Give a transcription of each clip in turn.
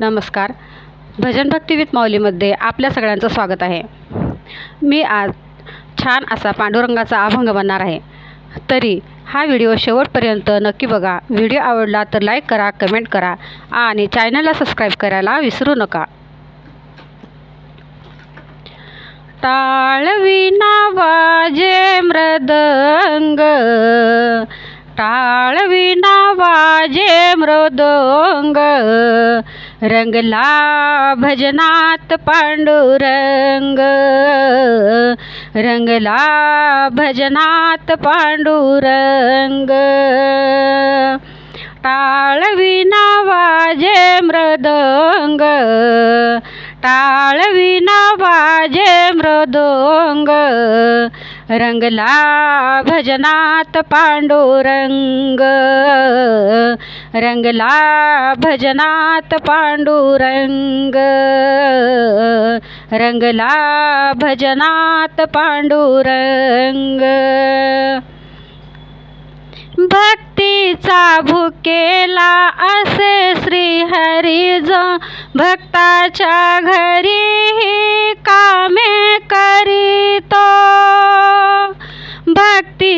नमस्कार. भजन भक्ती विथ माऊलीमध्ये आपल्या सगळ्यांचं स्वागत आहे. मी आज छान असा पांडुरंगाचा अभंग बनणार आहे. तरी हा व्हिडिओ शेवटपर्यंत नक्की बघा. व्हिडिओ आवडला तर लाईक करा कमेंट करा आणि चॅनलला सबस्क्राईब करायला विसरू नका. टाळविना वाजे मृदंग. टाळविना वाजे मृदंग. रंगला भजनात पांडुरंग। रंगला भजनात पांडुरंग। टाळविना वाजे मृदंग। टाळविना वाजे मृदंग। रंगला भजनात पांडुरंग। रंगला भजनात पांडुरंग। रंगला भजनात पांडुरंग। भक्तीचा भुकेला असे श्रीहरी जो भक्ताच्या घरी कामे करीतो।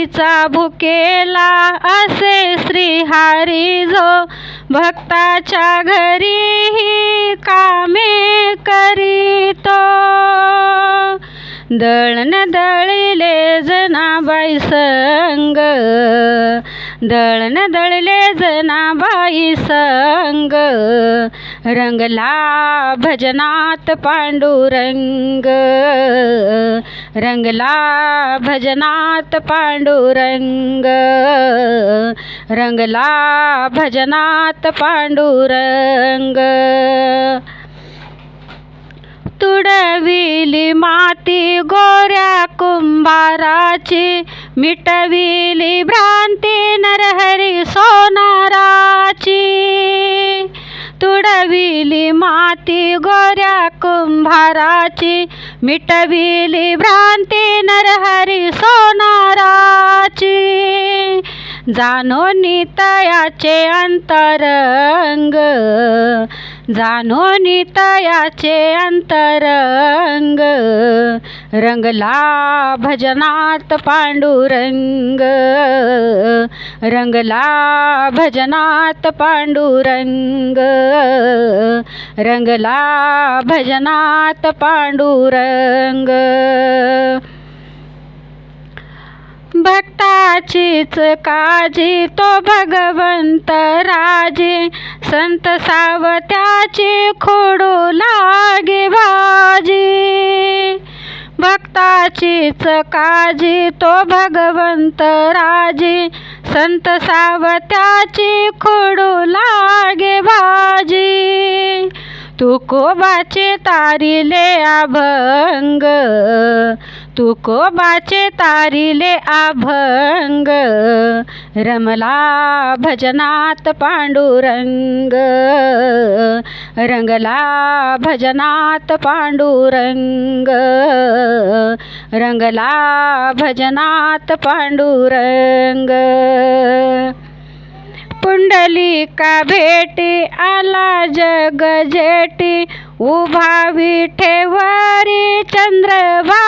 भक्तीचा भुकेला असे श्रीहरी जो भक्ताच्या घरी कामे करीतो. दळण दळिले जनाबाई संग दळण दळले जनाबाई संग रंगला भजनात पांडुरंग। रंगला भजनात पांडुरंग। रंगला भजनात पांडुरंग। तुडविली माती गोऱ्या कुंभाराची मिटविली गोऱ्या कुंभाराची मिटविली भ्रांती नरहरी सोनाराची. जाणून तयाचे अंतरंग जाणून तयाचे अंतरंग रंगला भजनात पांडुरंग रंगला भजनात पांडुरंग रंगला भजनात पांडुरंग. भक्ताचीच काजी तो भगवंत राजे संत सावत्याची खोडू लागे बाजी. भक्ताचीच काजी तो भगवंत राजी. संत सावत्याची खोडू लागे भाजी तुकोबाचे तारिले अभंग. तुकोबाचे तारिले अभंग. रमला भजनात पांडुरंग रंगला भजनात पांडुरंग रंगला भजनात पांडुरंग. पुंडलिका भेटी आला जग जेटी उभा ठेवारी चंद्रभा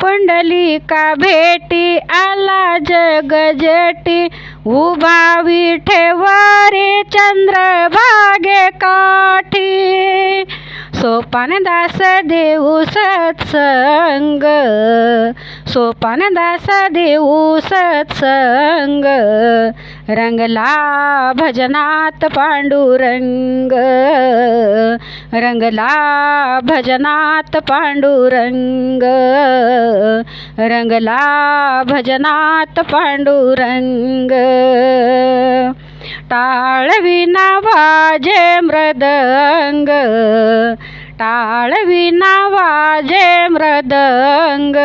पुंडलिका भेटी आला जग जेटी. उभा चंद्र चंद्रभागे काठी. सोपानदास देऊ सत्संग. सोपानदास देऊ सत्संग. रंगला भजनात पांडुरंग। रंगला भजनात पांडुरंग। रंगला भजनात पांडुरंग। टाळविना वाजे मृदंग। टाळविना वाजे मृदंग.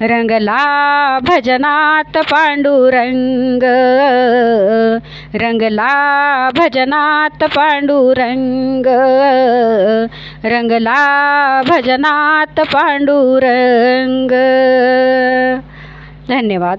रंगला भजनात पांडुरंग. रंगला भजनात पांडुरंग. रंगला भजनात पांडुरंग. धन्यवाद.